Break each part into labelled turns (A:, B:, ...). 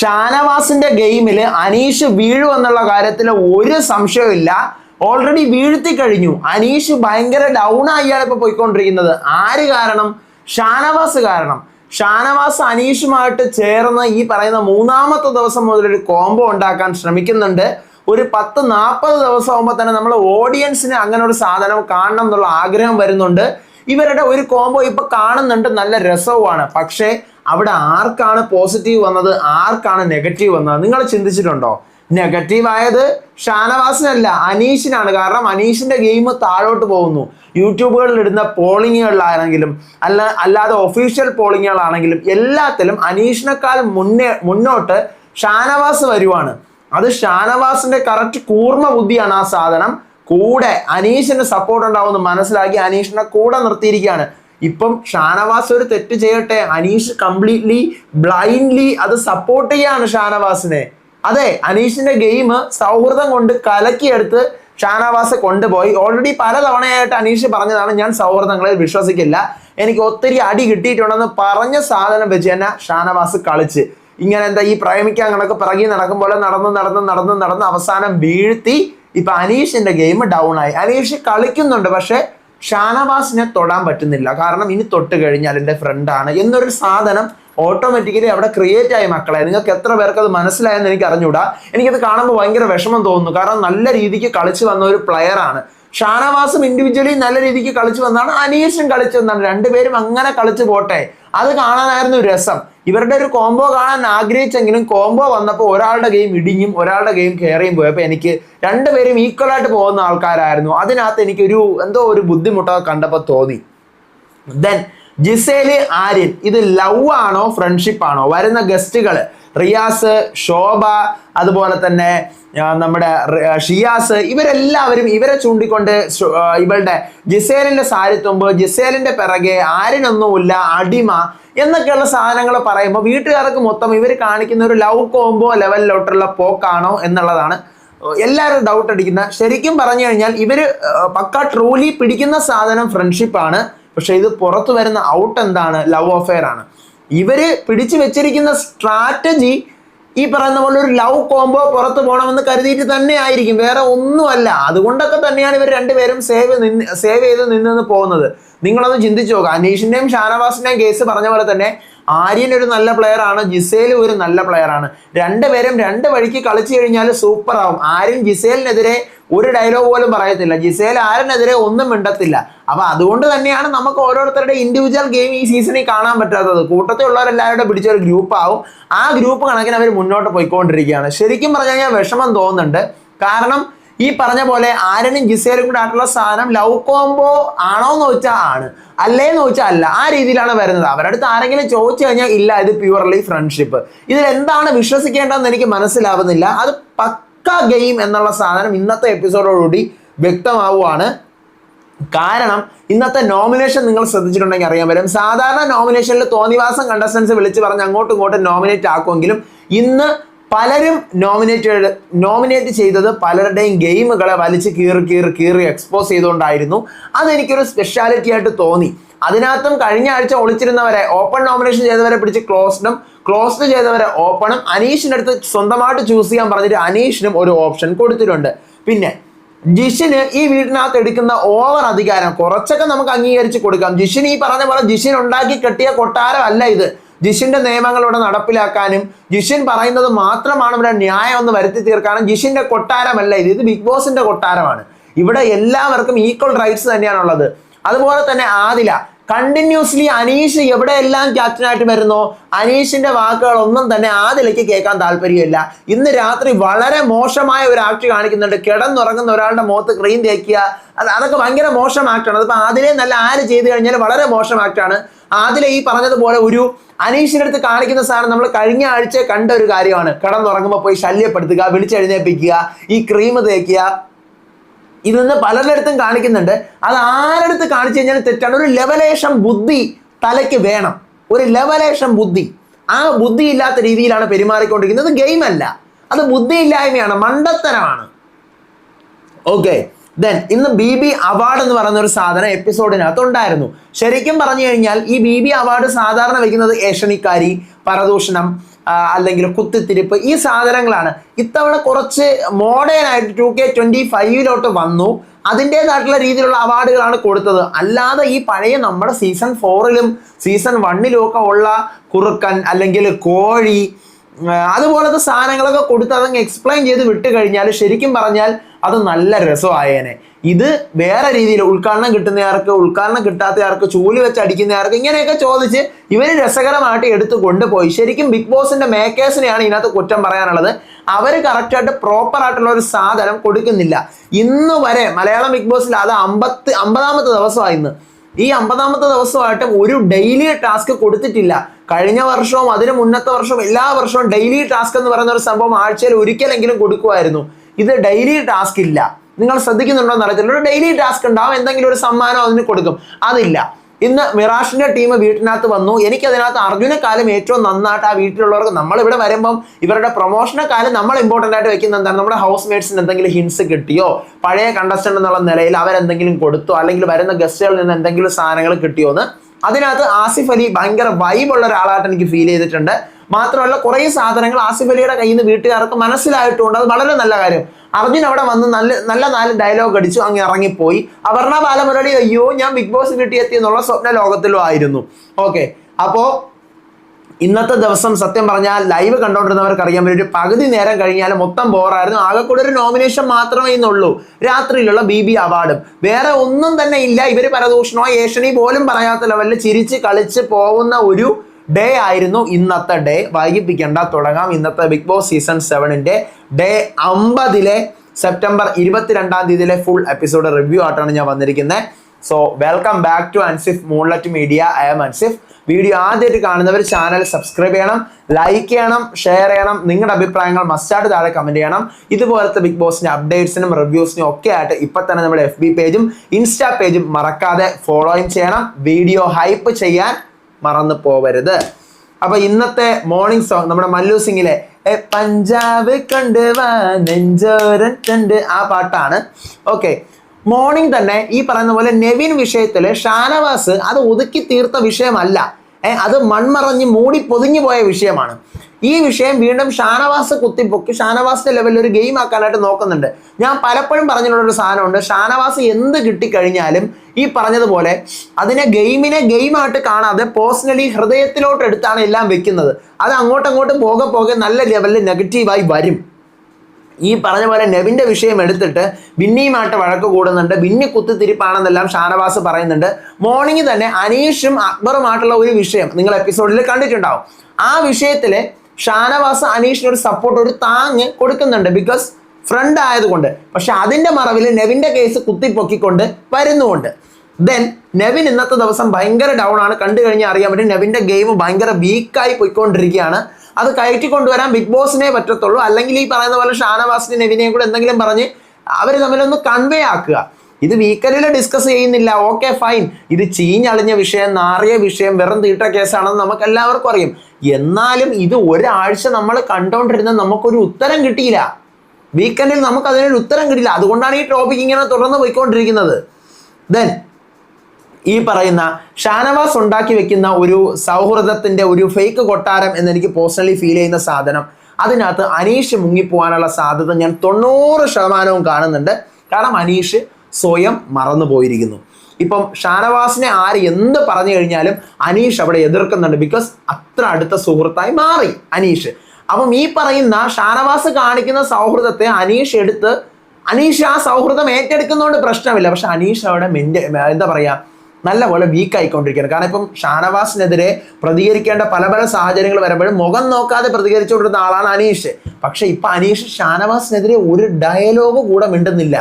A: ഷാനവാസിന്റെ ഗെയിമിൽ അനീഷ് വീഴും എന്നുള്ള കാര്യത്തിൽ ഒരു സംശയമില്ല ഓൾറെഡി വീഴ്ത്തി കഴിഞ്ഞു. അനീഷ് ഭയങ്കര ഡൗൺ ആയിയാണ് ഇപ്പൊ പോയിക്കൊണ്ടിരിക്കുന്നത്. ആര് കാരണം? ഷാനവാസ് കാരണം. ഷാനവാസ് അനീഷുമായിട്ട് ചേർന്ന് ഈ പറയുന്ന മൂന്നാമത്തെ ദിവസം മുതൽ ഒരു കോംബോ ഉണ്ടാക്കാൻ ശ്രമിക്കുന്നുണ്ട്. ഒരു പത്ത് നാൽപ്പത് ദിവസം ആകുമ്പോൾ തന്നെ നമ്മൾ ഓഡിയൻസിന് അങ്ങനെ ഒരു സാധനം കാണണം എന്നുള്ള ആഗ്രഹം വരുന്നുണ്ട്. ഇവരുടെ ഒരു കോംബോ ഇപ്പൊ കാണുന്നുണ്ട്. നല്ല രസവുമാണ്. പക്ഷേ അവിടെ ആർക്കാണ് പോസിറ്റീവ് വന്നത്? ആർക്കാണ് നെഗറ്റീവ് വന്നത്? നിങ്ങൾ ചിന്തിച്ചിട്ടുണ്ടോ? നെഗറ്റീവ് ആയത് ഷാനവാസിനല്ല അനീഷിനാണ്. കാരണം അനീഷിന്റെ ഗെയിം താഴോട്ട് പോകുന്നു. യൂട്യൂബുകളിൽ ഇടുന്ന പോളിങ്ങുകളിലാണെങ്കിലും അല്ല അല്ലാതെ ഒഫീഷ്യൽ പോളിങ്ങുകളാണെങ്കിലും എല്ലാത്തിലും അനീഷിനേക്കാൾ മുന്നേ മുന്നോട്ട് ഷാനവാസ് വരുവാണ്. അത് ഷാനവാസിന്റെ കറക്റ്റ് കൂർമ്മ ബുദ്ധിയാണ് ആ സാധനം. കൂടെ അനീഷിന് സപ്പോർട്ട് ഉണ്ടാവുമെന്ന് മനസ്സിലാക്കി അനീഷിനെ കൂടെ നിർത്തിയിരിക്കുകയാണ്. ഇപ്പം ഷാനവാസ് ഒരു തെറ്റ് ചെയ്യട്ടെ? അനീഷ് കംപ്ലീറ്റ്ലി ബ്ലൈൻഡ്ലി അത് സപ്പോർട്ട് ചെയ്യാണ് ഷാനവാസിനെ. അതെ അനീഷിന്റെ ഗെയിം സൗഹൃദം കൊണ്ട് കലക്കിയെടുത്ത് ഷാനവാസ് കൊണ്ടുപോയി. ഓൾറെഡി പല തവണയായിട്ട് അനീഷ് പറഞ്ഞതാണ് ഞാൻ സൗഹൃദങ്ങളിൽ വിശ്വസിക്കില്ല. എനിക്ക് ഒത്തിരി അടി കിട്ടിയിട്ടുണ്ടെന്ന് പറഞ്ഞ സാധനം വെച്ച് തന്നെ ഷാനവാസ് കളിച്ച്. ഇങ്ങനെ എന്താ ഈ പ്രേമിക്കാൻ കണക്ക് പിറകി നടക്കും പോലെ നടന്ന് നടന്ന് നടന്ന് നടന്ന് അവസാനം വീഴ്ത്തി ഇപ്പൊ അനീഷിന്റെ ഗെയിം ഡൗൺ ആയി. അനീഷ് കളിക്കുന്നുണ്ട് പക്ഷെ ഷാനവാസിനെ തൊടാൻ പറ്റുന്നില്ല. കാരണം ഇനി തൊട്ട് കഴിഞ്ഞാൽ എന്റെ ഫ്രണ്ടാണ് എന്നൊരു സാധനം ഓട്ടോമാറ്റിക്കലി അവിടെ ക്രിയേറ്റ് ആയി മക്കളെ. നിങ്ങൾക്ക് എത്ര പേർക്ക് അത് മനസ്സിലായെന്ന് എനിക്ക് അറിഞ്ഞൂടാ എനിക്കത് കാണുമ്പോൾ ഭയങ്കര വിഷമം തോന്നുന്നു. കാരണം നല്ല രീതിക്ക് കളിച്ചു വന്ന ഒരു പ്ലെയറാണ് ഷാനവാസും ഇൻഡിവിജ്വലി നല്ല രീതിക്ക് കളിച്ചു വന്നാണ് അനീഷും കളിച്ചു വന്നാണ് രണ്ടുപേരും അങ്ങനെ കളിച്ചു പോട്ടെ. അത് കാണാനായിരുന്നു രസം. ഇവരുടെ ഒരു കോംബോ കാണാൻ ആഗ്രഹിച്ചെങ്കിലും കോംബോ വന്നപ്പോൾ ഒരാളുടെ ഗെയിം ഇടിഞ്ഞും ഒരാളുടെ ഗെയിം കയറിയും പോയപ്പോൾ എനിക്ക് രണ്ടുപേരും ഈക്വൽ ആയിട്ട് പോകുന്ന ആൾക്കാരായിരുന്നു. അതിനകത്ത് എനിക്കൊരു എന്തോ ഒരു ബുദ്ധിമുട്ടൊക്കെ കണ്ടപ്പോൾ തോന്നി. ദെൻ ജിസേൽ ആര്യൻ ഇത് ലവ് ആണോ ഫ്രണ്ട്ഷിപ്പ് ആണോ? വരുന്ന ഗസ്റ്റുകൾ റിയാസ് ശോഭ അതുപോലെ തന്നെ നമ്മുടെ ഷിയാസ് ഇവരെല്ലാവരും ഇവരെ ചൂണ്ടിക്കൊണ്ട് ഇവളുടെ ജിസേലിന്റെ സാരിത്തുമ്പ് ജിസേലിന്റെ പിറകെ ആരിനൊന്നുമില്ല അടിമ എന്നൊക്കെയുള്ള സാധനങ്ങൾ പറയുമ്പോൾ വീട്ടുകാർക്ക് മൊത്തം ഇവർ കാണിക്കുന്ന ഒരു ലവ് കോംബോ ലെവലിലോട്ടുള്ള പോക്കാണോ എന്നുള്ളതാണ്. എല്ലാവരും ഡൗട്ട് അടിക്കുന്ന ശരിക്കും പറഞ്ഞു കഴിഞ്ഞാൽ ഇവർ പക്ക ട്രൂലി പിടിക്കുന്ന സാധനം ഫ്രണ്ട്ഷിപ്പാണ് പക്ഷെ ഇത് പുറത്തു വരുന്ന ഔട്ട് എന്താണ്? ലവ് അഫെയർ ആണ്. ഇവർ പിടിച്ചു വെച്ചിരിക്കുന്ന സ്ട്രാറ്റജി ഈ പറയുന്ന പോലെ ഒരു ലവ് കോംബോ പുറത്തു പോകണമെന്ന് കരുതിയിട്ട് തന്നെ ആയിരിക്കും. വേറെ ഒന്നുമല്ല. അതുകൊണ്ടൊക്കെ തന്നെയാണ് ഇവർ രണ്ടുപേരും സേവ് നിന്ന് സേവ് ചെയ്ത് നിന്ന് പോകുന്നത്. നിങ്ങളൊന്ന് ചിന്തിച്ചു നോക്കുക അനീഷിന്റെയും ഷാനവാസിന്റെയും കേസ് പറഞ്ഞ പോലെ തന്നെ ആര്യൻ ഒരു നല്ല പ്ലെയർ ആണ് ജിസേലും ഒരു നല്ല പ്ലെയർ ആണ്. രണ്ടുപേരും രണ്ട് വഴിക്ക് കളിച്ചു കഴിഞ്ഞാൽ സൂപ്പർ ആവും. ആര്യൻ ജിസേലിനെതിരെ ഒരു ഡയലോഗ് പോലും പറയത്തില്ല. ജിസേൽ ആരനെതിരെ ഒന്നും മിണ്ടത്തില്ല. അപ്പൊ അതുകൊണ്ട് തന്നെയാണ് നമുക്ക് ഓരോരുത്തരുടെ ഇൻഡിവിജ്വൽ ഗെയിം ഈ സീസണിൽ കാണാൻ പറ്റാത്തത്. കൂട്ടത്തിലുള്ളവരെല്ലാവരുടെ പിടിച്ച ഒരു ഗ്രൂപ്പ് ആവും. ആ ഗ്രൂപ്പ് കണക്കിന് അവർ മുന്നോട്ട് പോയിക്കൊണ്ടിരിക്കുകയാണ്. ശരിക്കും പറഞ്ഞു കഴിഞ്ഞാൽ വിഷമം തോന്നുന്നുണ്ട്. കാരണം ഈ പറഞ്ഞ പോലെ ആരനും ജിസേലും കൂടെ ആയിട്ടുള്ള സാധനം ലവ് കോംബോ ആണോ എന്ന് ചോദിച്ചാൽ ആണ്. അല്ലേന്ന് ചോദിച്ചാൽ അല്ല. ആ രീതിയിലാണ് വരുന്നത്. അവരുടെ അടുത്ത് ആരെങ്കിലും ചോദിച്ചു കഴിഞ്ഞാൽ ഇല്ല ഇത് പ്യുവർലി ഫ്രണ്ട്ഷിപ്പ് ഇതിൽ എന്താണ് വിശ്വസിക്കേണ്ടതെന്ന് എനിക്ക് മനസ്സിലാവുന്നില്ല. അത് പക്ക ഗെയിം എന്നുള്ള സാധനം ഇന്നത്തെ എപ്പിസോഡോടുകൂടി വ്യക്തമാവുകയാണ് കാരണം ഇന്നത്തെ നോമിനേഷൻ നിങ്ങൾ ശ്രദ്ധിച്ചിട്ടുണ്ടെങ്കിൽ അറിയാൻ പറ്റും. സാധാരണ നോമിനേഷനിൽ തോന്നിവാസം കണ്ടസ്റ്റൻസ് വിളിച്ച് പറഞ്ഞ് അങ്ങോട്ടും ഇങ്ങോട്ടും നോമിനേറ്റ് ആക്കുമെങ്കിലും ഇന്ന് പലരും നോമിനേറ്റ് നോമിനേറ്റ് ചെയ്തത് പലരുടെയും ഗെയിമുകളെ വലിച്ച് കീറി കീറി കീറി എക്സ്പോസ് ചെയ്തുകൊണ്ടായിരുന്നു. അതെനിക്കൊരു സ്പെഷ്യാലിറ്റി ആയിട്ട് തോന്നി. അതിനകത്തും കഴിഞ്ഞ ആഴ്ച ഒളിച്ചിരുന്നവരെ ഓപ്പൺ നോമിനേഷൻ ചെയ്തവരെ പിടിച്ച് ക്ലോസ്ഡും ക്ലോസ്ഡ് ചെയ്തവരെ ഓപ്പണും അനീഷിന്റെ അടുത്ത് സ്വന്തമായിട്ട് ചൂസ് ചെയ്യാൻ പറഞ്ഞിട്ട് അനീഷിനും ഒരു ഓപ്ഷൻ കൊടുത്തിട്ടുണ്ട്. പിന്നെ ജിഷിന് ഈ വീടിനകത്ത് എടുക്കുന്ന ഓവർ അധികാരം കുറച്ചൊക്കെ നമുക്ക് അംഗീകരിച്ച് കൊടുക്കാം. ജിഷിന് ഈ പറഞ്ഞ പോലെ ജിഷിൻ ഉണ്ടാക്കി കെട്ടിയ കൊട്ടാരം അല്ല ഇത്. ജിഷിന്റെ നിയമങ്ങൾ ഇവിടെ നടപ്പിലാക്കാനും ജിഷിൻ പറയുന്നത് മാത്രമാണ് ഇവിടെ ന്യായം ഒന്ന് വരുത്തി തീർക്കാനും ജിഷിന്റെ കൊട്ടാരമല്ല ഇത്. ഇത് ബിഗ് ബോസിന്റെ കൊട്ടാരമാണ്. ഇവിടെ എല്ലാവർക്കും ഈക്വൽ റൈറ്റ്സ് തന്നെയാണുള്ളത്. അതുപോലെ തന്നെ ആദില കണ്ടിന്യൂസ്ലി അനീഷ് എവിടെയെല്ലാം ക്യാപ്റ്റനായിട്ട് വരുന്നോ അനീഷിന്റെ വാക്കുകൾ ഒന്നും തന്നെ ആദിലയ്ക്ക് കേൾക്കാൻ താല്പര്യമില്ല. ഇന്ന് രാത്രി വളരെ മോശമായ ഒരു ആക്ട് കാണിക്കുന്നുണ്ട്. കിടന്നുറങ്ങുന്ന ഒരാളുടെ മുഖത്ത് ക്രീം തേക്കുക. അത് അതൊക്കെ ഭയങ്കര മോശം ആക്ടാണ് അതിപ്പോ ആദിലെ നല്ല ആര് ചെയ്തു കഴിഞ്ഞാൽ വളരെ മോശം ആക്ടാണ് ആദിലെ ഈ പറഞ്ഞതുപോലെ ഒരു അനീഷിന്റെ അടുത്ത് കാണിക്കുന്ന സാധനം നമ്മൾ കഴിഞ്ഞ ആഴ്ച കണ്ട ഒരു കാര്യമാണ്. കിടന്നുറങ്ങുമ്പോൾ പോയി ശല്യപ്പെടുത്തുക വിളിച്ചെഴുന്നേൽപ്പിക്കുക ഈ ക്രീം തേക്കുക. ഇതൊന്ന് പലരുടെ കാണിക്കുന്നുണ്ട്. അത് ആരടുത്ത് കാണിച്ചു കഴിഞ്ഞാൽ തെറ്റാണ്. ഒരു ലെവലേഷൻ ബുദ്ധി തലയ്ക്ക് വേണം. ഒരു ലെവലേഷൻ ബുദ്ധി. ആ ബുദ്ധി ഇല്ലാത്ത രീതിയിലാണ് പെരുമാറിക്കൊണ്ടിരിക്കുന്നത്. ഗെയിം അല്ല. അത് ബുദ്ധിയില്ലായ്മയാണ്. മണ്ടത്തരമാണ്. ഓക്കെ ദെൻ ഇന്ന് ബി ബി അവാർഡ് എന്ന് പറയുന്ന ഒരു സാധനം എപ്പിസോഡിനകത്ത് ഉണ്ടായിരുന്നു. ശരിക്കും പറഞ്ഞു കഴിഞ്ഞാൽ ഈ ബി ബി അവാർഡ് സാധാരണ വയ്ക്കുന്നത് ഏഷണിക്കാരി പരദൂഷണം അല്ലെങ്കിൽ കുത്തിത്തിരിപ്പ് ഈ സാധനങ്ങളാണ്. ഇത്തവണ കുറച്ച് മോഡേൺ ആയിട്ട് ടു കെ ട്വന്റി ഫൈവിലോട്ട് വന്നു. അതിന്റെതായിട്ടുള്ള രീതിയിലുള്ള അവാർഡുകളാണ് കൊടുത്തത്. അല്ലാതെ ഈ പഴയ നമ്മുടെ സീസൺ ഫോറിലും സീസൺ വണ്ണിലും ഒക്കെ ഉള്ള കുറുക്കൻ അല്ലെങ്കിൽ കോഴി അതുപോലത്തെ സാധനങ്ങളൊക്കെ കൊടുത്ത് അതങ്ങ് എക്സ്പ്ലെയിൻ ചെയ്ത് വിട്ട് കഴിഞ്ഞാൽ ശരിക്കും പറഞ്ഞാൽ അത് നല്ല രസമായേനെ. ഇത് വേറെ രീതിയിൽ ഉദ്ഘാടനം കിട്ടുന്നയാൾക്ക് ഉദ്ഘാടനം കിട്ടാത്തയാൾക്ക് ചൂലി വെച്ച് അടിക്കുന്നയാൾക്ക് ഇങ്ങനെയൊക്കെ ചോദിച്ച് ഇവർ രസകരമായിട്ട് എടുത്തു കൊണ്ടുപോയി. ശരിക്കും ബിഗ് ബോസിന്റെ മേക്കേഴ്സിനെയാണ് ഇതിനകത്ത് കുറ്റം പറയാനുള്ളത്. അവർ കറക്റ്റായിട്ട് പ്രോപ്പർ ആയിട്ടുള്ള ഒരു സാധനം കൊടുക്കുന്നില്ല. ഇന്ന് വരെ മലയാളം ബിഗ് ബോസിൽ അത് അമ്പത്തി അമ്പതാമത്തെ ദിവസമായി ഇന്ന്. ഈ അമ്പതാമത്തെ ദിവസമായിട്ട് ഒരു ഡെയിലി ടാസ്ക് കൊടുത്തിട്ടില്ല. കഴിഞ്ഞ വർഷവും അതിന് മുന്നത്തെ വർഷവും എല്ലാ വർഷവും ഡെയിലി ടാസ്ക് എന്ന് പറയുന്ന ഒരു സംഭവം ആഴ്ചയിൽ ഒരിക്കലെങ്കിലും കൊടുക്കുമായിരുന്നു ഇത് ഡെയിലി ടാസ്ക് ഇല്ല. നിങ്ങൾ ശ്രദ്ധിക്കുന്നുണ്ടോ എന്ന് അറിയത്തില്ല. ഒരു ഡെയിലി ടാസ്ക് ഉണ്ടാവും എന്തെങ്കിലും ഒരു സമ്മാനം അതിന് കൊടുക്കും. അതില്ല. ഇന്ന് മിറാഷിന്റെ ടീം വീട്ടിനകത്ത് വന്നു. എനിക്ക് അതിനകത്ത് കാലം ഏറ്റവും നന്നായിട്ട് ആ വീട്ടിലുള്ളവർക്ക് നമ്മൾ ഇവിടെ വരുമ്പം ഇവരുടെ പ്രൊമോഷന കാലം നമ്മൾ ഇമ്പോർട്ടന്റ് ആയിട്ട് വെക്കുന്ന എന്താണ്? നമ്മുടെ ഹൗസ് മേറ്റ്സിന് എന്തെങ്കിലും ഹിൻസ് കിട്ടിയോ? പഴയ കണ്ടസ്റ്റന്റ് എന്നുള്ള നിലയിൽ അവരെന്തെങ്കിലും കൊടുത്തോ? അല്ലെങ്കിൽ വരുന്ന ഗസ്റ്റുകളിൽ നിന്ന് എന്തെങ്കിലും സാധനങ്ങൾ കിട്ടിയോ എന്ന്? അതിനകത്ത് ആസിഫ് അലി ഭയങ്കര വൈബുള്ള ഒരാളായിട്ട് എനിക്ക് ഫീൽ ചെയ്തിട്ടുണ്ട്. മാത്രമല്ല കുറേ സാധനങ്ങൾ ആസിഫ് അലിയുടെ കയ്യിൽ നിന്ന് വീട്ടുകാർക്ക് മനസ്സിലായിട്ടുണ്ട് അത് വളരെ നല്ല കാര്യം. അർജുൻ അവിടെ വന്ന് നല്ല നല്ല നാല് ഡയലോഗ് അടിച്ചു അങ്ങ് ഇറങ്ങിപ്പോയി. അപർണ ബാലമുരളി അയ്യോ ഞാൻ ബിഗ് ബോസ് വീട്ടിലെത്തി എന്നുള്ള സ്വപ്ന ലോകത്തിലും ആയിരുന്നു. ഓക്കെ അപ്പോ ഇന്നത്തെ ദിവസം സത്യം പറഞ്ഞാൽ ലൈവ് കണ്ടോണ്ടിരുന്നവർക്ക് അറിയാൻ ഒരു പകുതി നേരം കഴിഞ്ഞാൽ മൊത്തം ബോറായിരുന്നു ആകെ കൂടെ ഒരു നോമിനേഷൻ മാത്രമേ ഇന്നുള്ളൂ. രാത്രിയിലുള്ള ബി ബി അവാർഡും വേറെ ഒന്നും തന്നെ ഇല്ല. ഇവർ പരദൂഷണോ ഏഷണി പോലും പറയാത്ത ലെവലിൽ ചിരിച്ച് കളിച്ച് പോകുന്ന ഒരു ഡേ ആയിരുന്നു ഇന്നത്തെ ഡേ വൈകിപ്പിക്കേണ്ട തുടങ്ങാം ഇന്നത്തെ ബിഗ് ബോസ് സീസൺ സെവനിന്റെ ഡേ അമ്പതിലെ സെപ്റ്റംബർ ഇരുപത്തിരണ്ടാം തീയതിയിലെ ഫുൾ എപ്പിസോഡ് റിവ്യൂ ആയിട്ടാണ് ഞാൻ വന്നിരിക്കുന്നത്. So welcome back to Ansif moonlet media I'm Ansif video ആദ്യമായിട്ട് കാണുന്നവർ ചാനൽ സബ്സ്ക്രൈബ് ചെയ്യണം ലൈക്ക് ചെയ്യണം ഷെയർ ചെയ്യണം. നിങ്ങളുടെ അഭിപ്രായങ്ങൾ മസ്റ്റായിട്ട് താഴെ കമന്റ് ചെയ്യണം. ഇതുപോലത്തെ ബിഗ് ബോസിന്റെ അപ്ഡേറ്റ്സിനും റിവ്യൂസിനും ഒക്കെ ആയിട്ട് ഇപ്പൊ തന്നെ നമ്മുടെ എഫ് ബി പേജും ഇൻസ്റ്റാ പേജും മറക്കാതെ ഫോളോയും ചെയ്യണം. വീഡിയോ ഹൈപ്പ് ചെയ്യാൻ മറന്നു പോവരുത്. അപ്പൊ ഇന്നത്തെ മോർണിംഗ് സോങ് നമ്മുടെ മല്ലു സിംഗിലെ പഞ്ചാബ് കണ്ട് നെഞ്ചോരൻ കണ്ട് ആ പാട്ടാണ്. ഓക്കെ മോർണിംഗ് തന്നെ ഈ പറയുന്ന പോലെ നെവിൻ വിഷയത്തിൽ ഷാനവാസ് അത് ഒതുക്കി തീർത്ത വിഷയമല്ല. അത് മൺമറഞ്ഞ് മൂടി പൊതിഞ്ഞു പോയ വിഷയമാണ്. ഈ വിഷയം വീണ്ടും ഷാനവാസ് കുത്തിപ്പൊക്കി. ഷാനവാസിന്റെ ലെവലിൽ ഒരു ഗെയിം ആക്കാനായിട്ട് നോക്കുന്നുണ്ട്. ഞാൻ പലപ്പോഴും പറഞ്ഞിട്ടുള്ള ഒരു സാധനമുണ്ട്. ഷാനവാസ് എന്ത് കിട്ടിക്കഴിഞ്ഞാലും ഈ പറഞ്ഞതുപോലെ അതിനെ ഗെയിമിനെ ഗെയിമായിട്ട് കാണാതെ പേഴ്സണലി ഹൃദയത്തിലോട്ട് എടുത്താണ് എല്ലാം വെക്കുന്നത്. അത് അങ്ങോട്ടങ്ങോട്ടും പോകെ പോകെ നല്ല ലെവലിൽ നെഗറ്റീവായി വരും. ഈ പറഞ്ഞ പോലെ നെവിന്റെ വിഷയം എടുത്തിട്ട് ബിന്നിയുമായിട്ട് വഴക്ക് കൂടുന്നുണ്ട്. ബിന്നി കുത്തിത്തിരിപ്പാണെന്നെല്ലാം ഷാനവാസ് പറയുന്നുണ്ട്. മോർണിംഗ് തന്നെ അനീഷും അക്ബറുമായിട്ടുള്ള ഒരു വിഷയം നിങ്ങൾ എപ്പിസോഡിൽ കണ്ടിട്ടുണ്ടാവും. ആ വിഷയത്തിൽ ഷാനവാസ് അനീഷിന് ഒരു സപ്പോർട്ട് ഒരു താങ്ങ് കൊടുക്കുന്നുണ്ട്. ബിക്കോസ് ഫ്രണ്ട് ആയതുകൊണ്ട്. പക്ഷെ അതിന്റെ മറവിൽ നെവിന്റെ കേസ് കുത്തിപ്പൊക്കിക്കൊണ്ട് വരുന്നുണ്ട് ദെൻ നെവിൻ ഇന്നത്തെ ദിവസം ഭയങ്കര ഡൗൺ ആണ്. കണ്ടു കഴിഞ്ഞാൽ അറിയാൻ പറ്റും നെവിന്റെ ഗെയിം ഭയങ്കര വീക്കായി പോയിക്കൊണ്ടിരിക്കുകയാണ്. അത് കയറ്റി കൊണ്ടുവരാൻ ബിഗ് ബോസിനെ പറ്റത്തുള്ളൂ. അല്ലെങ്കിൽ ഈ പറയുന്ന പോലെ ഷാനവാസിനെ നെവിനെയും കൂടെ എന്തെങ്കിലും പറഞ്ഞ് അവർ തമ്മിലൊന്ന് കൺവേ ആക്കുക. ഇത് വീക്കലിൽ ഡിസ്കസ് ചെയ്യുന്നില്ല. ഓക്കെ ഫൈൻ ഇത് ചീഞ്ഞളിഞ്ഞ വിഷയം നാറിയ വിഷയം വെറും തീട്ട കേസാണെന്ന് നമുക്ക് എല്ലാവർക്കും അറിയും. എന്നാലും ഇത് ഒരാഴ്ച നമ്മൾ കണ്ടോണ്ടിരുന്ന നമുക്കൊരു ഉത്തരം കിട്ടിയില്ല. വീക്കെൻഡിൽ നമുക്ക് അതിനൊരു ഉത്തരം കിട്ടില്ല അതുകൊണ്ടാണ് ഈ ടോപ്പിക് ഇങ്ങനെ തുടർന്ന് പോയിക്കൊണ്ടിരിക്കുന്നത്. ദെൻ ഈ പറയുന്ന ഷാനവാസ് ഉണ്ടാക്കി വെക്കുന്ന ഒരു സൗഹൃദത്തിന്റെ ഒരു ഫേക്ക് കൊട്ടാരം എന്ന് എനിക്ക് പേഴ്സണലി ഫീൽ ചെയ്യുന്ന സാധനം. അതിനകത്ത് അനീഷ് മുങ്ങിപ്പോവാനുള്ള സാധ്യത ഞാൻ തൊണ്ണൂറ് ശതമാനവും കാണുന്നുണ്ട്. കാരണം അനീഷ് സ്വയം മറന്നു പോയിരിക്കുന്നു ഇപ്പം ഷാനവാസിനെ ആര് എന്ത് പറഞ്ഞു കഴിഞ്ഞാലും അനീഷ് അവിടെ എതിർക്കുന്നുണ്ട് ബിക്കോസ് അത്ര അടുത്ത സുഹൃത്തായി മാറി അനീഷ്. അപ്പം ഈ പറയുന്ന ഷാനവാസ് കാണിക്കുന്ന സൗഹൃദത്തെ അനീഷ് എടുത്ത് അനീഷ് ആ സൗഹൃദം ഏറ്റെടുക്കുന്നതുകൊണ്ട് പ്രശ്നമില്ല. പക്ഷെ അനീഷ് അവിടെ മെന്റ് എന്താ പറയാ നല്ലപോലെ വീക്ക് ആയിക്കൊണ്ടിരിക്കുകയാണ്. കാരണം ഇപ്പം ഷാനവാസിനെതിരെ പ്രതികരിക്കേണ്ട പല പല സാഹചര്യങ്ങൾ വരുമ്പോഴും മുഖം നോക്കാതെ പ്രതികരിച്ചുകൊണ്ടിരുന്ന ആളാണ് അനീഷ്. പക്ഷെ ഇപ്പൊ അനീഷ് ഷാനവാസിനെതിരെ ഒരു ഡയലോഗ് കൂടെ മിണ്ടുന്നില്ല.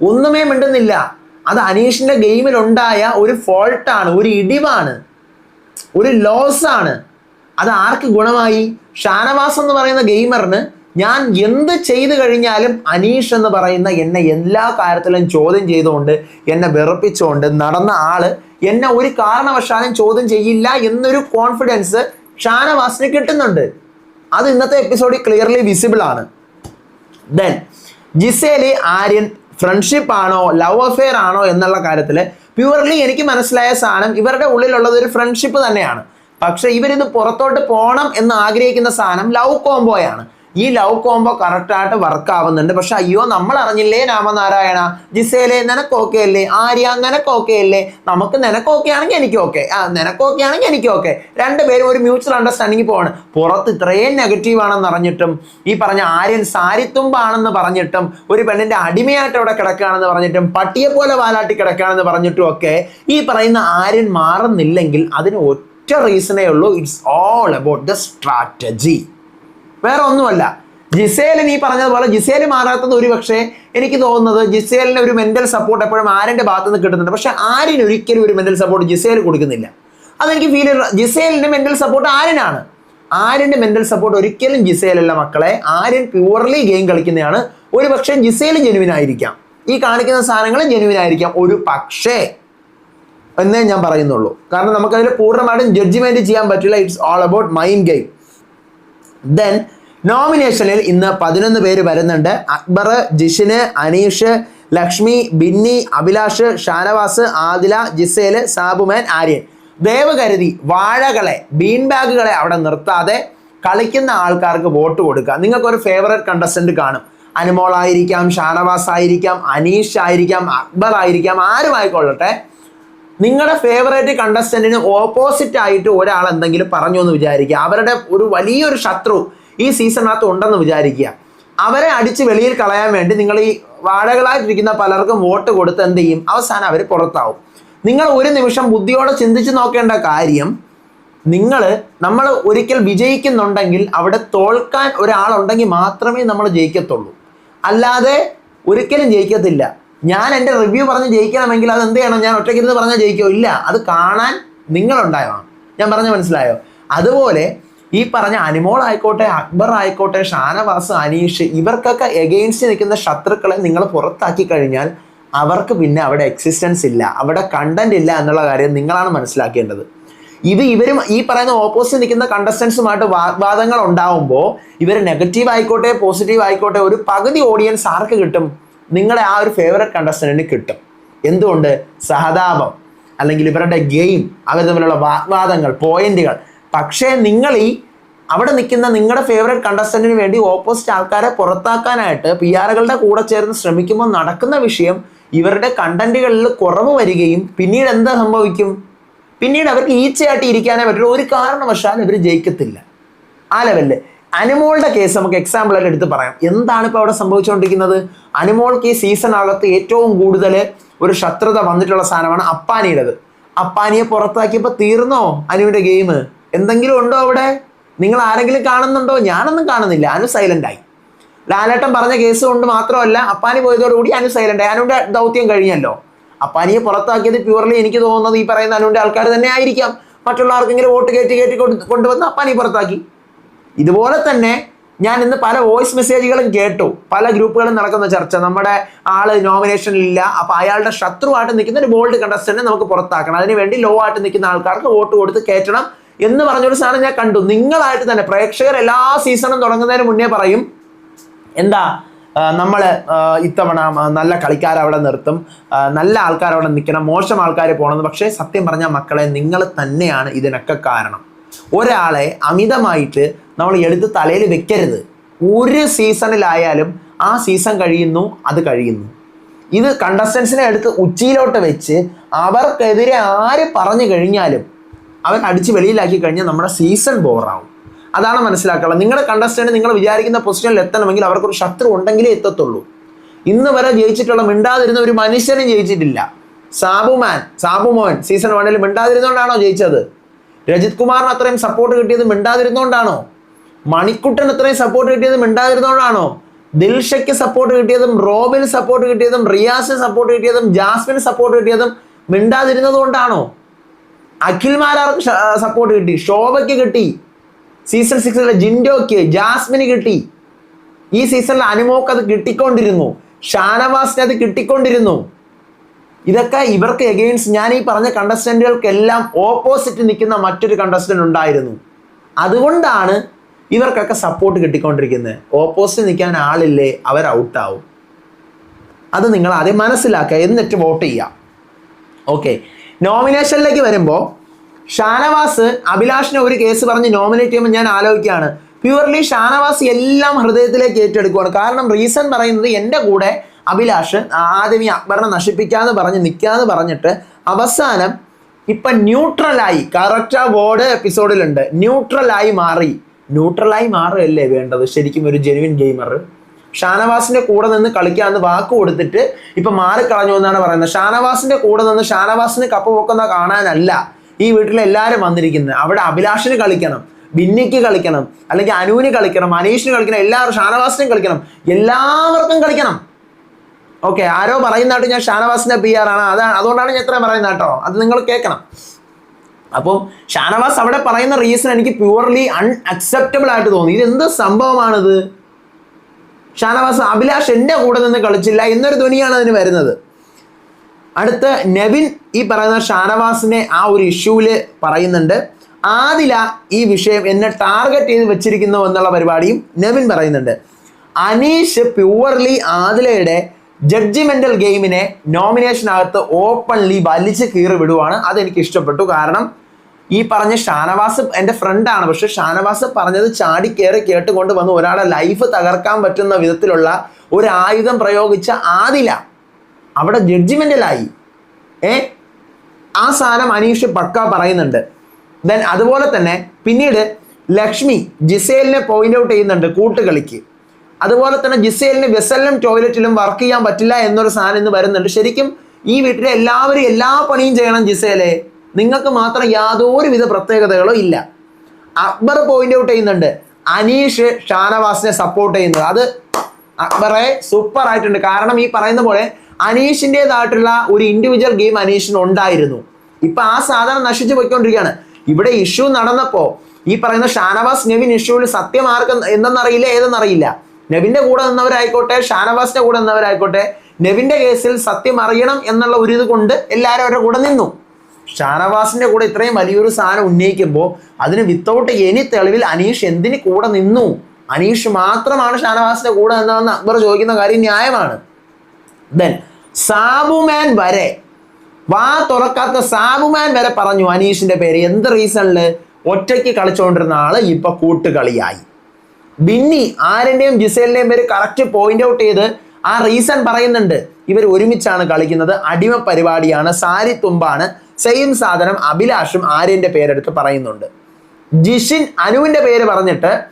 A: ഒന്നുമേ മിണ്ടുന്നില്ല. അത് അനീഷിന്റെ ഗെയിമിൽ ഉണ്ടായ ഒരു ഫോൾട്ടാണ് ഒരു ഇടിവാണ് ഒരു ലോസ് ആണ്. അത് ആർക്ക് ഗുണമായി? ഷാനവാസ് എന്ന് പറയുന്ന ഗെയിമറിന് ഞാൻ എന്ത് ചെയ്തു കഴിഞ്ഞാലും അനീഷ് എന്ന് പറയുന്ന എന്നെ എല്ലാ കാര്യത്തിലും ചോദ്യം ചെയ്തുകൊണ്ട് എന്നെ വെറുപ്പിച്ചുകൊണ്ട് നടന്ന ആൾ എന്നെ ഒരു കാരണവശാലും ചോദ്യം ചെയ്യില്ല എന്നൊരു കോൺഫിഡൻസ് ഷാനവാസിന് കിട്ടുന്നുണ്ട്. അത് ഇന്നത്തെ എപ്പിസോഡിൽ ക്ലിയർലി വിസിബിൾ ആണ്. ദെൻ ജിസേലി ആര്യൻ ഫ്രണ്ട്ഷിപ്പ് ആണോ ലവ് അഫെയർ ആണോ എന്നുള്ള കാര്യത്തിൽ പ്യുവർലി എനിക്ക് മനസ്സിലായ സാധനം ഇവരുടെ ഉള്ളിലുള്ളത് ഒരു ഫ്രണ്ട്ഷിപ്പ് തന്നെയാണ്. പക്ഷേ ഇവരിത് പുറത്തോട്ട് പോകണം എന്ന് ആഗ്രഹിക്കുന്ന സാധനം ലവ് കോംബോയാണ്. ഈ ലവ് കോംബോ കറക്റ്റായിട്ട് വർക്ക് ആവുന്നുണ്ട്. പക്ഷെ അയ്യോ നമ്മൾ അറിഞ്ഞില്ലേ രാമനാരായണ? ജിസേലെ നിനക്ക് ഓക്കെ അല്ലേ? ആര്യ നിനക്ക് ഓക്കെ അല്ലേ? നമുക്ക് നിനക്ക് ഓക്കെ ആണെങ്കിൽ എനിക്ക് ഓക്കെ ആ നിനക്ക് ഓക്കെ ആണെങ്കിൽ എനിക്ക് ഓക്കെ രണ്ടുപേരും ഒരു മ്യൂച്വൽ അണ്ടർസ്റ്റാൻഡിങ് പോവാണ്. പുറത്ത് ഇത്രയും നെഗറ്റീവ് ആണെന്ന് അറിഞ്ഞിട്ടും ഈ പറഞ്ഞ ആര്യൻ സാരിത്തുമ്പാണെന്ന് പറഞ്ഞിട്ടും ഒരു പെണ്ണിന്റെ അടിമയായിട്ട് അവിടെ കിടക്കുകയാണെന്ന് പറഞ്ഞിട്ടും പട്ടിയെ പോലെ വാലാട്ടി കിടക്കുകയാണെന്ന് പറഞ്ഞിട്ടും ഒക്കെ ഈ പറയുന്ന ആര്യൻ മാറുന്നില്ലെങ്കിൽ അതിന് ഒറ്റ റീസണേ ഉള്ളൂ. It's all about the strategy വേറെ ഒന്നുമല്ല. ജിസേൽ ഈ പറഞ്ഞതുപോലെ ജിസേൽ മാറാത്തത് ഒരു പക്ഷേ എനിക്ക് തോന്നുന്നത് ജിസേലിന് ഒരു മെന്റൽ സപ്പോർട്ട് എപ്പോഴും ആരിന്റെ ഭാഗത്തുനിന്ന് കിട്ടുന്നുണ്ട്. പക്ഷെ ആരിന് ഒരിക്കലും ഒരു മെന്റൽ സപ്പോർട്ട് ജിസേൽ കൊടുക്കുന്നില്ല. അതെനിക്ക് ഫീൽ ജിസേലിന്റെ മെന്റൽ സപ്പോർട്ട് ആരിനാണ് ആര്യന്റെ മെന്റൽ സപ്പോർട്ട് ഒരിക്കലും ജിസേലല്ല മക്കളെ. ആര്യൻ പ്യുവർലി ഗെയിം കളിക്കുന്നതാണ്. ഒരു പക്ഷേ ജിസേൽ ജെനുവിൻ ആയിരിക്കാം. ഈ കാണിക്കുന്ന സാധനങ്ങൾ ജെനുവിൻ ആയിരിക്കാം. ഒരു പക്ഷേ എന്നേ ഞാൻ പറയുന്നുള്ളൂ. കാരണം നമുക്കതിൽ പൂർണമായിട്ടും ജഡ്ജ്മെന്റ് ചെയ്യാൻ പറ്റില്ല. It's all about mind game then നോമിനേഷനിൽ ഇന്ന് പതിനൊന്ന് പേര് വരുന്നുണ്ട്. അക്ബർ ജിഷിന് അനീഷ് ലക്ഷ്മി ബിന്നി അഭിലാഷ് ഷാനവാസ് ആദില ജിസേൽ സാബുമാൻ ആര്യൻ. ദേവകരുതി കരുതി വാഴകളെ ബീൻ ബാഗുകളെ അവിടെ നിർത്താതെ കളിക്കുന്ന ആൾക്കാർക്ക് വോട്ട് കൊടുക്കുക. നിങ്ങൾക്കൊരു ഫേവററ്റ് കണ്ടസ്റ്റന്റ് കാണും. അനുമോൾ ആയിരിക്കാം ഷാനവാസ് ആയിരിക്കാം അനീഷ് ആയിരിക്കാം അക്ബർ ആയിരിക്കാം ആരും ആയിക്കൊള്ളട്ടെ നിങ്ങളുടെ ഫേവറേറ്റ് കണ്ടസ്റ്റന്റിന് ഓപ്പോസിറ്റ് ആയിട്ട് ഒരാൾ എന്തെങ്കിലും പറഞ്ഞു എന്ന് വിചാരിക്കുക. അവരുടെ ഒരു വലിയൊരു ശത്രു ഈ സീസണിനകത്ത് ഉണ്ടെന്ന് വിചാരിക്കുക. അവരെ അടിച്ച് വെളിയിൽ കളയാൻ വേണ്ടി നിങ്ങൾ ഈ വാടകളായിട്ടിരിക്കുന്ന പലർക്കും വോട്ട് കൊടുത്ത് എന്ത് ചെയ്യും? അവസാനം അവർ പുറത്താവും. നിങ്ങൾ ഒരു നിമിഷം ബുദ്ധിയോടെ ചിന്തിച്ച് നോക്കേണ്ട കാര്യം നിങ്ങൾ നമ്മൾ ഒരിക്കൽ വിജയിക്കുന്നുണ്ടെങ്കിൽ അവിടെ തോൽക്കാൻ ഒരാളുണ്ടെങ്കിൽ മാത്രമേ നമ്മൾ ജയിക്കത്തുള്ളൂ. അല്ലാതെ ഒരിക്കലും ജയിക്കത്തില്ല. ഞാൻ എന്റെ റിവ്യൂ പറഞ്ഞ് ജയിക്കണമെങ്കിൽ അത് എന്ത് ചെയ്യണം? ഞാൻ ഒറ്റയ്ക്കിരുന്ന് പറഞ്ഞാൽ ജയിക്കോ? ഇല്ല. അത് കാണാൻ നിങ്ങളുണ്ടായോ ഞാൻ പറഞ്ഞ മനസ്സിലായോ? അതുപോലെ ഈ പറഞ്ഞ അനിമോൾ ആയിക്കോട്ടെ അക്ബർ ആയിക്കോട്ടെ ഷാനവാസ് അനീഷ് ഇവർക്കൊക്കെ എഗെയിൻസ്റ്റ് നിൽക്കുന്ന ശത്രുക്കളെ നിങ്ങൾ പുറത്താക്കി കഴിഞ്ഞാൽ അവർക്ക് പിന്നെ അവിടെ എക്സിസ്റ്റൻസ് ഇല്ല. അവിടെ കണ്ടന്റ് ഇല്ല എന്നുള്ള കാര്യം നിങ്ങളാണ് മനസ്സിലാക്കേണ്ടത്. ഇത് ഇവരും ഈ പറയുന്ന ഓപ്പോസിറ്റ് നിൽക്കുന്ന കണ്ടസ്റ്റൻസുമായിട്ട് വാഗ്വാദങ്ങൾ ഉണ്ടാവുമ്പോൾ ഇവർ നെഗറ്റീവ് ആയിക്കോട്ടെ പോസിറ്റീവ് ആയിക്കോട്ടെ ഒരു പകുതി ഓഡിയൻസ് ആർക്ക് കിട്ടും? നിങ്ങളുടെ ആ ഒരു ഫേവററ്റ് കണ്ടസ്റ്റന്റിന് കിട്ടും. എന്തുകൊണ്ട്? സഹതാപം. അല്ലെങ്കിൽ ഇവരുടെ ഗെയിം അവർ തമ്മിലുള്ള വാഗ്വാദങ്ങൾ പോയിന്റുകൾ. പക്ഷേ നിങ്ങൾ ഈ അവിടെ നിൽക്കുന്ന നിങ്ങളുടെ ഫേവററ്റ് കണ്ടസ്റ്റന്റിന് വേണ്ടി ഓപ്പോസിറ്റ് ആൾക്കാരെ പുറത്താക്കാനായിട്ട് പി ആറുകളുടെ കൂടെ ചേർന്ന് ശ്രമിക്കുമ്പോൾ നടക്കുന്ന വിഷയം ഇവരുടെ കണ്ടന്റുകളിൽ കുറവ് വരികയും പിന്നീട് എന്താ സംഭവിക്കും? പിന്നീട് അവർക്ക് ഈച്ചയായിട്ട് ഇരിക്കാനേ പറ്റുള്ളൂ. ഒരു കാരണവശാലും ഇവർ ജയിക്കത്തില്ല. ആ ലെവലിൽ അനിമോളുടെ കേസ് നമുക്ക് എക്സാമ്പിൾ ആയിട്ട് എടുത്ത് പറയാം. എന്താണ് ഇപ്പോൾ അവിടെ സംഭവിച്ചുകൊണ്ടിരിക്കുന്നത് അനിമോൾക്ക് ഈ സീസണകത്ത് ഏറ്റവും കൂടുതൽ ഒരു ശത്രുത വന്നിട്ടുള്ള സാധനമാണ് അപ്പാനിയുടേത്. അപ്പാനിയെ പുറത്താക്കിയപ്പോൾ തീർന്നോ അനുവിന്റെ ഗെയിം എന്തെങ്കിലും ഉണ്ടോ അവിടെ? നിങ്ങൾ ആരെങ്കിലും കാണുന്നുണ്ടോ? ഞാനൊന്നും കാണുന്നില്ല. അനു ആയി. ലാലേട്ടൻ പറഞ്ഞ കേസ് കൊണ്ട് മാത്രമല്ല അപ്പാനി പോയതോടുകൂടി അനു സൈലന്റ് ആയി. അനുവിന്റെ ദൗത്യം കഴിഞ്ഞല്ലോ. അപ്പാനിയെ പുറത്താക്കിയത് പ്യൂർലി എനിക്ക് തോന്നുന്നത് ഈ പറയുന്ന അനുവിന്റെ ആൾക്കാർ തന്നെ ആയിരിക്കാം. മറ്റുള്ള ആർക്കെങ്കിലും വോട്ട് കയറ്റി കയറ്റി കൊണ്ട് കൊണ്ടുവന്ന് അപ്പാനി പുറത്താക്കി. ഇതുപോലെ തന്നെ ഞാൻ ഇന്ന് പല വോയിസ് മെസ്സേജുകളും കേട്ടു. പല ഗ്രൂപ്പുകളും നടക്കുന്ന ചർച്ച. നമ്മുടെ ആൾ നോമിനേഷനിലില്ല അപ്പൊ അയാളുടെ ശത്രുവായിട്ട് നിൽക്കുന്ന ഒരു ബോൾഡ് കണ്ടസ്റ്റന്റ് നമുക്ക് പുറത്താക്കണം. അതിനുവേണ്ടി ലോ ആയിട്ട് നിൽക്കുന്ന ആൾക്കാർക്ക് വോട്ട് കൊടുത്ത് കയറ്റണം എന്ന് പറഞ്ഞൊരു സാധനം ഞാൻ കണ്ടു. നിങ്ങളായിട്ട് തന്നെ പ്രേക്ഷകർ എല്ലാ സീസണും തുടങ്ങുന്നതിന് മുന്നേ പറയും എന്താ നമ്മൾ ഇത്തവണ നല്ല കളിക്കാർ അവിടെ നിർത്തും. നല്ല ആൾക്കാർ അവിടെ നിൽക്കണം. മോശം ആൾക്കാർ പോകണം പക്ഷേ സത്യം പറഞ്ഞാൽ മക്കളെ നിങ്ങൾ തന്നെയാണ് ഇതിനൊക്കെ കാരണം. ഒരാളെ അമിതമായിട്ട് നമ്മൾ എടുത്ത് തലയിൽ വെക്കരുത്. ഒരു സീസണിലായാലും ആ സീസൺ കഴിയുന്നു അത് കഴിയുന്നു. ഇത് കണ്ടസ്റ്റൻസിനെ എടുത്ത് ഉച്ചയിലോട്ട് വെച്ച് അവർക്കെതിരെ ആര് പറഞ്ഞു കഴിഞ്ഞാലും അവർ അടിച്ച് വെളിയിലാക്കി കഴിഞ്ഞാൽ നമ്മുടെ സീസൺ ബോറാവും. അതാണ് മനസ്സിലാക്കാനുള്ളത്. നിങ്ങളുടെ കണ്ടസ്റ്റന്റ് നിങ്ങൾ വിചാരിക്കുന്ന പൊസിഷനിൽ എത്തണമെങ്കിൽ അവർക്കൊരു ശത്രു ഉണ്ടെങ്കിലേ എത്തത്തുള്ളൂ. ഇന്ന് വരെ ജയിച്ചിട്ടുള്ള മിണ്ടാതിരുന്ന ഒരു മനുഷ്യനും ജയിച്ചിട്ടില്ല. സാബുമാൻ സാബുമോൻ സീസൺ വണ്ണിൽ മിണ്ടാതിരുന്നോണ്ടാണോ ജയിച്ചത്? രജിത് കുമാറിന് അത്രയും സപ്പോർട്ട് കിട്ടിയത് മിണ്ടാതിരുന്നോണ്ടാണോ? മണിക്കുട്ടൻ അത്രയും സപ്പോർട്ട് കിട്ടിയത് മിണ്ടാതിരുന്നോണ്ടാണോ? ദിൽഷയ്ക്ക് സപ്പോർട്ട് കിട്ടിയതും റോബിന് സപ്പോർട്ട് കിട്ടിയതും റിയാസിന് സപ്പോർട്ട് കിട്ടിയതും ജാസ്മിന് സപ്പോർട്ട് കിട്ടിയതും മിണ്ടാതിരുന്നത് കൊണ്ടാണോ അഖിൽമാരാർക്ക് സപ്പോർട്ട് കിട്ടി ശോഭയ്ക്ക് കിട്ടി സീസൺ സിക്സിലെ ജിൻഡോയ്ക്ക് ജാസ്മിന് കിട്ടി. ഈ സീസണിൽ അനുമോക്ക് അത് കിട്ടിക്കൊണ്ടിരുന്നു. ഷാനവാസിന് അത് കിട്ടിക്കൊണ്ടിരുന്നു. ഇതൊക്കെ ഇവർക്ക് എഗെയിൻസ്റ്റ് ഞാൻ ഈ പറഞ്ഞ കണ്ടസ്റ്റന്റുകൾക്കെല്ലാം ഓപ്പോസിറ്റ് നിൽക്കുന്ന മറ്റൊരു കണ്ടസ്റ്റന്റ് ഉണ്ടായിരുന്നു. അതുകൊണ്ടാണ് ഇവർക്കൊക്കെ സപ്പോർട്ട് കിട്ടിക്കൊണ്ടിരിക്കുന്നത്. ഓപ്പോസിറ്റ് നിൽക്കാൻ ആളില്ലേ അവർ ഔട്ടാവും അത് നിങ്ങൾ ആദ്യം മനസ്സിലാക്കുക എന്നിട്ട് വോട്ട് ചെയ്യാം ഓക്കെ നോമിനേഷനിലേക്ക് വരുമ്പോൾ ഷാനവാസ് അഭിലാഷിനെ ഒരു കേസ് പറഞ്ഞ് നോമിനേറ്റ് ചെയ്യുമ്പോൾ ഞാൻ ആലോചിക്കുകയാണ്. പ്യുവർലി ഷാനവാസ് എല്ലാം ഹൃദയത്തിലേക്ക് ഏറ്റെടുക്കുകയാണ് കാരണം റീസൺ പറയുന്നത് എന്റെ കൂടെ അഭിലാഷ് ആദ്യം ഈ അക്ബറിനെ നശിപ്പിക്കാന്ന് പറഞ്ഞ് നിൽക്കാന്ന് പറഞ്ഞിട്ട് അവസാനം ഇപ്പൊ ന്യൂട്രലായി കറക്റ്റ് ആ വേർഡ് എപ്പിസോഡിലുണ്ട് ന്യൂട്രലായി മാറി. ന്യൂട്രലായി മാറുകയല്ലേ വേണ്ടത്? ശരിക്കും ഒരു ജെനുവിൻ ഗെയിമർ ഷാനവാസിന്റെ കൂടെ നിന്ന് കളിക്കാന്ന് വാക്ക് കൊടുത്തിട്ട് ഇപ്പൊ മാറിക്കളഞ്ഞു എന്നാണ് പറയുന്നത്. ഷാനവാസിന്റെ കൂടെ നിന്ന് ഷാനവാസിന് കപ്പ് പൊക്കുന്ന കാണാനല്ല ഈ വീട്ടിൽ എല്ലാവരും വന്നിരിക്കുന്നത്. അവിടെ അഭിലാഷിന് കളിക്കണം ബിന്നിക്ക് കളിക്കണം അല്ലെങ്കിൽ അനുവിന് കളിക്കണം അനീഷിന് കളിക്കണം എല്ലാവരും ഷാനവാസിനും കളിക്കണം എല്ലാവർക്കും കളിക്കണം. ഓക്കെ ആരോ പറയുന്നതായിട്ട് ഞാൻ ഷാനവാസിന്റെ പി ആർ ആണ്. അതാണ് അതുകൊണ്ടാണ് ഞാൻ ഇത്രയും പറയുന്നത് കേട്ടോ. അത് നിങ്ങൾ കേൾക്കണം. അപ്പോൾ ഷാനവാസ് അവിടെ പറയുന്ന റീസൺ എനിക്ക് പ്യുവർലി അൺഅക്സെപ്റ്റബിൾ ആയിട്ട് തോന്നി. ഇത് എന്ത് സംഭവമാണിത്? ഷാനവാസ് അഭിലാഷ് എന്റെ കൂടെ നിന്ന് കളിച്ചില്ല. എന്നൊരു ധ്വനിയാണ് അതിന് വരുന്നത്. അടുത്ത് നെവിൻ ഈ പറയുന്ന ഷാനവാസിനെ ആ ഒരു ഇഷ്യൂവിൽ പറയുന്നുണ്ട്. ആദില ഈ വിഷയം എന്നെ ടാർഗറ്റ് ചെയ്ത് വെച്ചിരിക്കുന്നു എന്നുള്ള പരിപാടിയും നെവിൻ പറയുന്നുണ്ട്. അനീഷ് പ്യുവർലി ആദിലയുടെ ജഡ്ജിമെന്റൽ ഗെയിമിനെ നോമിനേഷനകത്ത് ഓപ്പൺലി വലിച്ചു കീറി വിടുവാണ്. അതെനിക്ക് ഇഷ്ടപ്പെട്ടു. കാരണം ഈ പറഞ്ഞ ഷാനവാസ് എന്റെ ഫ്രണ്ടാണ് പക്ഷെ ഷാനവാസ് പറഞ്ഞത് ചാടി കയറി കേട്ടുകൊണ്ട് വന്ന് ഒരാളെ ലൈഫ് തകർക്കാൻ പറ്റുന്ന വിധത്തിലുള്ള ഒരു ആയുധം പ്രയോഗിച്ച ആദില അവിടെ ജഡ്ജിമെന്റിലായി ഏ? ആ സാധനം അനീഷ് പക്ക പറയുന്നുണ്ട്. ദെൻ അതുപോലെ തന്നെ പിന്നീട് ലക്ഷ്മി ജിസേലിനെ പോയിന്റ് ഔട്ട് ചെയ്യുന്നുണ്ട് കൂട്ടുകളിക്ക്. അതുപോലെ തന്നെ ജിസേലിന് വെസലിനും ടോയ്ലറ്റിലും വർക്ക് ചെയ്യാൻ പറ്റില്ല എന്നൊരു സാധനം ഇന്ന് വരുന്നുണ്ട്. ശരിക്കും ഈ വീട്ടിലെ എല്ലാവരും എല്ലാ പണിയും ചെയ്യണം ജിസേലെ. നിങ്ങൾക്ക് മാത്രം യാതൊരുവിധ പ്രത്യേകതകളോ ഇല്ല. അക്ബർ പോയിന്റ് ഔട്ട് ചെയ്യുന്നുണ്ട്. അനീഷ് ഷാനവാസിനെ സപ്പോർട്ട് ചെയ്യുന്നത്. അത് അക്ബറെ സൂപ്പർ ആയിട്ടുണ്ട്. കാരണം ഈ പറയുന്ന പോലെ അനീഷിന്റെതായിട്ടുള്ള ഒരു ഇൻഡിവിജ്വൽ ഗെയിം അനീഷിന് ഉണ്ടായിരുന്നു. ഇപ്പൊ ആ സാധനം നശിച്ചു പോയിക്കൊണ്ടിരിക്കുകയാണ്. ഇവിടെ ഇഷ്യൂ നടന്നപ്പോ ഈ പറയുന്ന ഷാനവാസ് നെവിൻ ഇഷ്യൂവിൽ സത്യം ആർക്ക് എന്തെന്നറിയില്ല ഏതെന്നറിയില്ല. നെവിന്റെ കൂടെ നിന്നവരായിക്കോട്ടെ ഷാനവാസിന്റെ കൂടെ നിന്നവരായിക്കോട്ടെ നെവിന്റെ കേസിൽ സത്യം അറിയണം എന്നുള്ള ഒരു ഇത് കൊണ്ട് എല്ലാവരും അവരുടെ കൂടെ നിന്നു. ഷാനവാസിന്റെ കൂടെ ഇത്രയും വലിയൊരു സാധനം ഉന്നയിക്കുമ്പോൾ അതിന് വിത്തൗട്ട് എനി തെളിവിൽ അനീഷ് എന്തിന് കൂടെ നിന്നു? അനീഷ് മാത്രമാണ് ഷാനവാസിന്റെ കൂടെ നിന്നതെന്ന് അക്ബർ ചോദിക്കുന്ന കാര്യം ന്യായമാണ്. ദെൻ സാബുമാൻ വരെ വാ തുറക്കാത്ത സാബുമാൻ വരെ പറഞ്ഞു അനീഷിന്റെ പേര്. എന്ത് റീസണിൽ ഒറ്റയ്ക്ക് കളിച്ചുകൊണ്ടിരുന്ന ആൾ ഇപ്പൊ കൂട്ടുകളിയായി. ബിന്നി ആരുടെയും ജിസേലിന്റെയും പേര് കറക്റ്റ് പോയിന്റ് ഔട്ട് ചെയ്ത് ആ റീസൺ പറയുന്നുണ്ട്. ഇവർ ഒരുമിച്ചാണ് കളിക്കുന്നത്. അടിമ പരിപാടിയാണ്. സാരി തുമ്പാണ്. സെയിം സാധനം അഭിലാഷും ആര്യന്റെ പേരെടുത്ത് പറയുന്നുണ്ട്. ജിഷിൻ അനുവിന്റെ പേര് പറഞ്ഞിട്ട്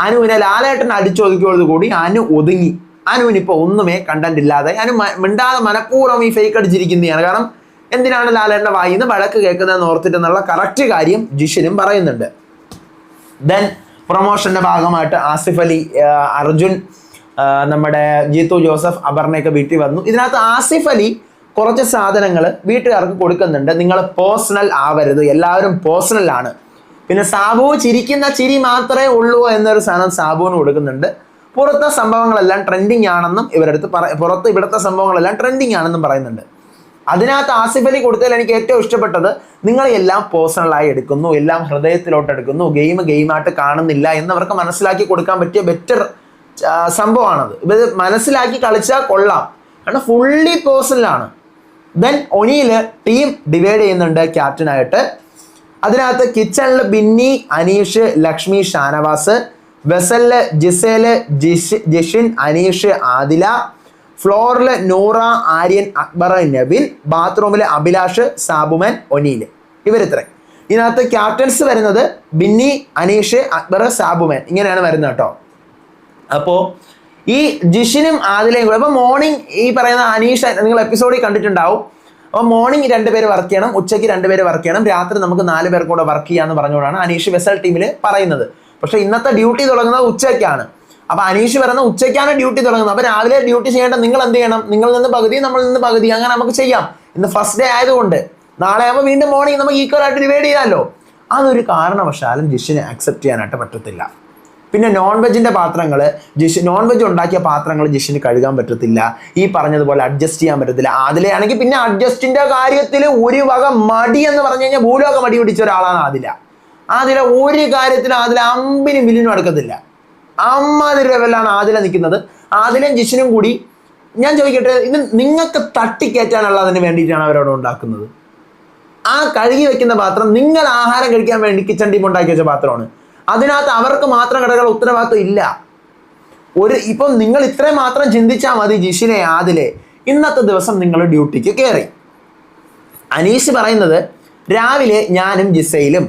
A: അനുവിനെ ലാലേട്ടൻ അടിച്ചൊതുക്കിയോട് കൂടി അനു ഒതുങ്ങി. അനുവിന് ഇപ്പൊ ഒന്നുമേ കണ്ടന്റ് ഇല്ലാതെ. അനു മിണ്ടാതെ മനഃപൂർവം ഈ ഫേക്ക് അടിച്ചിരിക്കുന്നതാണ്. കാരണം എന്തിനാണ് ലാലേട്ടന്റെ വായിന്ന് വഴക്ക് കേൾക്കുന്നതെന്ന് ഓർത്തിട്ടെന്നുള്ള കറക്റ്റ് കാര്യം ജിഷിനും പറയുന്നുണ്ട്. ദെൻ പ്രൊമോഷന്റെ ഭാഗമായിട്ട് ആസിഫ് അലി അർജുൻ നമ്മുടെ ജീത്തു ജോസഫ് അപർണയൊക്കെ വീട്ടിൽ വന്നു. ഇതിനകത്ത് ആസിഫ് അലി കുറച്ച് സാധനങ്ങൾ വീട്ടുകാർക്ക് കൊടുക്കുന്നുണ്ട്. നിങ്ങൾ പേഴ്സണൽ ആവരുത്. എല്ലാവരും പേഴ്സണൽ ആണ്. പിന്നെ സാബു ചിരിക്കുന്ന ചിരി മാത്രമേ ഉള്ളൂ എന്നൊരു സാധനം സാബുവിന് കൊടുക്കുന്നുണ്ട്. പുറത്തെ സംഭവങ്ങളെല്ലാം ട്രെൻഡിങ് ആണെന്നും ഇവരടുത്ത് പറ പുറത്ത് ഇവിടുത്തെ സംഭവങ്ങളെല്ലാം ട്രെൻഡിങ് ആണെന്നും പറയുന്നുണ്ട്. അതിനകത്ത് ആസിഫ് അലി കൊടുത്തതിൽ എനിക്ക് ഏറ്റവും ഇഷ്ടപ്പെട്ടത് നിങ്ങൾ എല്ലാം പേഴ്സണലായി എടുക്കുന്നു എല്ലാം ഹൃദയത്തിലോട്ട് എടുക്കുന്നു ഗെയിം ഗെയിമായിട്ട് കാണുന്നില്ല എന്നവർക്ക് മനസ്സിലാക്കി കൊടുക്കാൻ പറ്റിയ ബെറ്റർ സംഭവമാണത്. ഇത് മനസ്സിലാക്കി കളിച്ചാൽ കൊള്ളാം. കാരണം ഫുള്ളി പേഴ്സണലാണ് ദെൻ ഒനിയിൽ ടീം ഡിവൈഡ് ചെയ്യുന്നുണ്ട് ക്യാപ്റ്റനായിട്ട് അതിനകത്ത് കിച്ചണിൽ ബിന്നി അനീഷ് ലക്ഷ്മി ഷാനവാസ് വെസലിൽ ജിസേൽ ജിഷ് ജിഷിൻ അനീഷ് ആദില ഫ്ലോറിൽ നൂറ ആര്യൻ അക്ബർ നവിൻ ബാത്റൂമിൽ അഭിലാഷ് സാബുമൻ ഒനീൽ. ഇവരിത്ര. ഇതിനകത്ത് ക്യാപ്റ്റൻസ് വരുന്നത് ബിന്നി അനീഷ് അക്ബർ സാബുമൻ. ഇങ്ങനെയാണ് വരുന്നത് കേട്ടോ. അപ്പോ ഈ ജിഷിനും ആദിലയും കൂടെ. അപ്പോൾ മോർണിംഗ് ഈ പറയുന്ന അനീഷ് നിങ്ങൾ എപ്പിസോഡിൽ കണ്ടിട്ടുണ്ടാവും. അപ്പോൾ മോർണിംഗ് രണ്ടുപേര് വർക്ക് ചെയ്യണം ഉച്ചയ്ക്ക് രണ്ടുപേര് വർക്ക് ചെയ്യണം രാത്രി നമുക്ക് നാല് പേർ വർക്ക് ചെയ്യാന്ന് പറഞ്ഞുകൊണ്ടാണ് അനീഷ് വെസൽ ടീമിൽ പറയുന്നത്. പക്ഷേ ഇന്നത്തെ ഡ്യൂട്ടി തുടങ്ങുന്നത് ഉച്ചയ്ക്കാണ്. അപ്പോൾ അനീഷ് പറയുന്ന ഉച്ചയ്ക്കാണ് ഡ്യൂട്ടി തുടങ്ങുന്നത്. അപ്പൊ രാവിലെ ഡ്യൂട്ടി ചെയ്യേണ്ട നിങ്ങൾ എന്ത് ചെയ്യണം? നിങ്ങൾ നിന്ന് പകുതി നമ്മൾ നിന്ന് പകുതി. അങ്ങനെ നമുക്ക് ചെയ്യാം. ഇന്ന് ഫസ്റ്റ് ഡേ ആയതുകൊണ്ട്. നാളെ ആകുമ്പോൾ വീണ്ടും മോർണിംഗ് നമുക്ക് ഈക്വൽ ആയിട്ട് ഡിവൈഡ് ചെയ്യാമല്ലോ അതൊരു കാരണവശാലും ജിഷിനെ അക്സെപ്റ്റ് ചെയ്യാനായിട്ട് പറ്റത്തില്ല. പിന്നെ നോൺ വെജിന്റെ പാത്രങ്ങൾ ജിഷ് നോൺ വെജ് ഉണ്ടാക്കിയ പാത്രങ്ങൾ ജിഷിന് കഴുകാൻ പറ്റത്തില്ല. ഈ പറഞ്ഞതുപോലെ അഡ്ജസ്റ്റ് ചെയ്യാൻ പറ്റത്തില്ല. അതിലെയാണെങ്കിൽ പിന്നെ അഡ്ജസ്റ്റിന്റെ കാര്യത്തിൽ ഒരു വക മടി എന്ന് പറഞ്ഞു കഴിഞ്ഞാൽ ഭൂലോക മടി പിടിച്ച ഒരാളാണ് ആദില. ആദില ഒരു കാര്യത്തിലും ആദില അമ്പിനും വില്ലിനും അടുക്കത്തില്ല. അമ്മാതിരി ലെവലിലാണ് ആദില നിൽക്കുന്നത്. ആദിലും ജിഷിനും കൂടി ഞാൻ ചോദിക്കട്ടെ ഇത് നിങ്ങൾക്ക് തട്ടിക്കയറ്റാനുള്ളതിന് വേണ്ടിയിട്ടാണ് അവരവിടെ ഉണ്ടാക്കുന്നത്? ആ കഴുകി വെക്കുന്ന പാത്രം നിങ്ങൾ ആഹാരം കഴിക്കാൻ വേണ്ടി കിച്ചൺ ടീം ഉണ്ടാക്കി വെച്ച പാത്രമാണ്. അതിനകത്ത് അവർക്ക് മാത്രം കടകൾ ഉത്തരവാദിത്വം ഇല്ല. ഒരു ഇപ്പം നിങ്ങൾ ഇത്രയും മാത്രം ചിന്തിച്ചാൽ മതി ജിഷിനെ ആദിലെ. ഇന്നത്തെ ദിവസം നിങ്ങൾ ഡ്യൂട്ടിക്ക് കയറി. അനീഷ് പറയുന്നത് രാവിലെ ഞാനും ജിസയിലും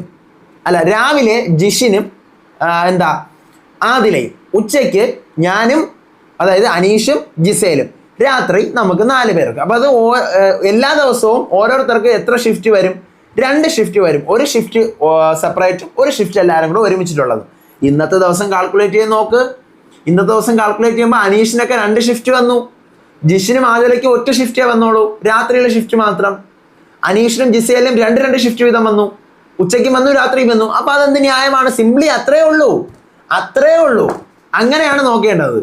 A: അല്ല രാവിലെ ജിഷിനും എന്താ ആദിലയും ഉച്ചയ്ക്ക് ഞാനും അതായത് അനീഷും ജിസേലും രാത്രി നമുക്ക് നാല് പേർക്ക് അപ്പോൾ അത് എല്ലാ ദിവസവും ഓരോരുത്തർക്ക് എത്ര ഷിഫ്റ്റ് വരും? രണ്ട് ഷിഫ്റ്റ് വരും. ഒരു ഷിഫ്റ്റ് സെപ്പറേറ്റും ഒരു ഷിഫ്റ്റ് എല്ലാവരും കൂടെ ഒരുമിച്ചിട്ടുള്ളത്. ഇന്നത്തെ ദിവസം കാൽക്കുലേറ്റ് ചെയ്ത് നോക്ക്. ഇന്നത്തെ ദിവസം കാൽക്കുലേറ്റ് ചെയ്യുമ്പോൾ അനീഷിനൊക്കെ രണ്ട് ഷിഫ്റ്റ് വന്നു. ജിഷിനും ആദിലയ്ക്ക് ഒറ്റ ഷിഫ്റ്റേ വന്നോളൂ. രാത്രിയിലെ ഷിഫ്റ്റ് മാത്രം. അനീഷിനും ജിസയിലും രണ്ട് രണ്ട് ഷിഫ്റ്റ് വീതം വന്നു. ഉച്ചയ്ക്കും വന്നു രാത്രിയും വന്നു. അപ്പോൾ അതെന്ത് ന്യായമാണ്? സിംപ്ലി അത്രയേ ഉള്ളൂ. അത്രേ ഉള്ളൂ. അങ്ങനെയാണ് നോക്കേണ്ടത്.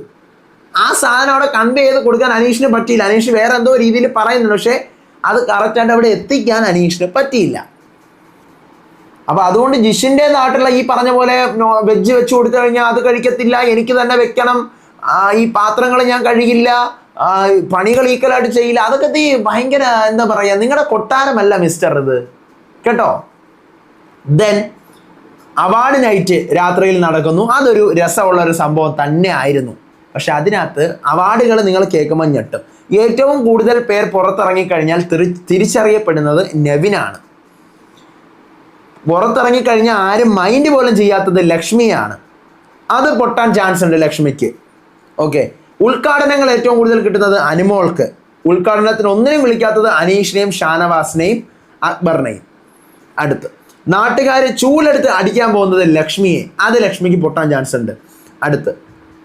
A: ആ സാധനം അവിടെ കൺവേ ചെയ്ത് കൊടുക്കാൻ അനീഷിന് പറ്റിയില്ല. അനീഷ് വേറെ എന്തോ രീതിയിൽ പറയുന്നുണ്ട്. പക്ഷേ അത് കറക്റ്റായിട്ട് അവിടെ എത്തിക്കാൻ അനീഷിന് പറ്റിയില്ല. അപ്പൊ അതുകൊണ്ട് ജിഷിന്റെ നാട്ടിലുള്ള ഈ പറഞ്ഞ പോലെ വെജ് വെച്ച് കൊടുത്തു കഴിഞ്ഞാൽ അത് കഴിക്കത്തില്ല. എനിക്ക് തന്നെ വെക്കണം. ഈ പാത്രങ്ങൾ ഞാൻ കഴുകില്ല. പണികൾ ഈക്വലായിട്ട് ചെയ്യില്ല. അതൊക്കെ തീ ഭയങ്കര എന്താ പറയാ നിങ്ങളുടെ കൊട്ടാരമല്ല മിസ്റ്റർ ഇത്. കേട്ടോ? ദെൻ അവാർഡ് നൈറ്റ് രാത്രിയിൽ നടക്കുന്നു. അതൊരു രസമുള്ള ഒരു സംഭവം തന്നെ ആയിരുന്നു. പക്ഷെ അതിനകത്ത് അവാർഡുകൾ നിങ്ങൾ കേൾക്കുമ്പോൾ ഞെട്ടും. ഏറ്റവും കൂടുതൽ പേർ പുറത്തിറങ്ങിക്കഴിഞ്ഞാൽ തിരി തിരിച്ചറിയപ്പെടുന്നത് നെവിനാണ് പുറത്തിറങ്ങിക്കഴിഞ്ഞാൽ ആരും മൈൻഡ് പോലും ചെയ്യാത്തത് ലക്ഷ്മിയാണ് അത് പൊട്ടാൻ ചാൻസ് ഉണ്ട് ലക്ഷ്മിക്ക്. ഓക്കെ ഉദ്ഘാടനങ്ങൾ ഏറ്റവും കൂടുതൽ കിട്ടുന്നത് അനുമോൾക്ക്. ഉദ്ഘാടനത്തിന് ഒന്നിനും വിളിക്കാത്തത് അനീഷിനെയും ഷാനവാസിനെയും അക്ബറിനെയും. അടുത്ത്. നാട്ടുകാർ ചൂലെടുത്ത് അടിക്കാൻ പോകുന്നത് ലക്ഷ്മിയെ. അത് ലക്ഷ്മിക്ക് പൊട്ടാൻ ചാൻസ് ഉണ്ട്. അടുത്ത്.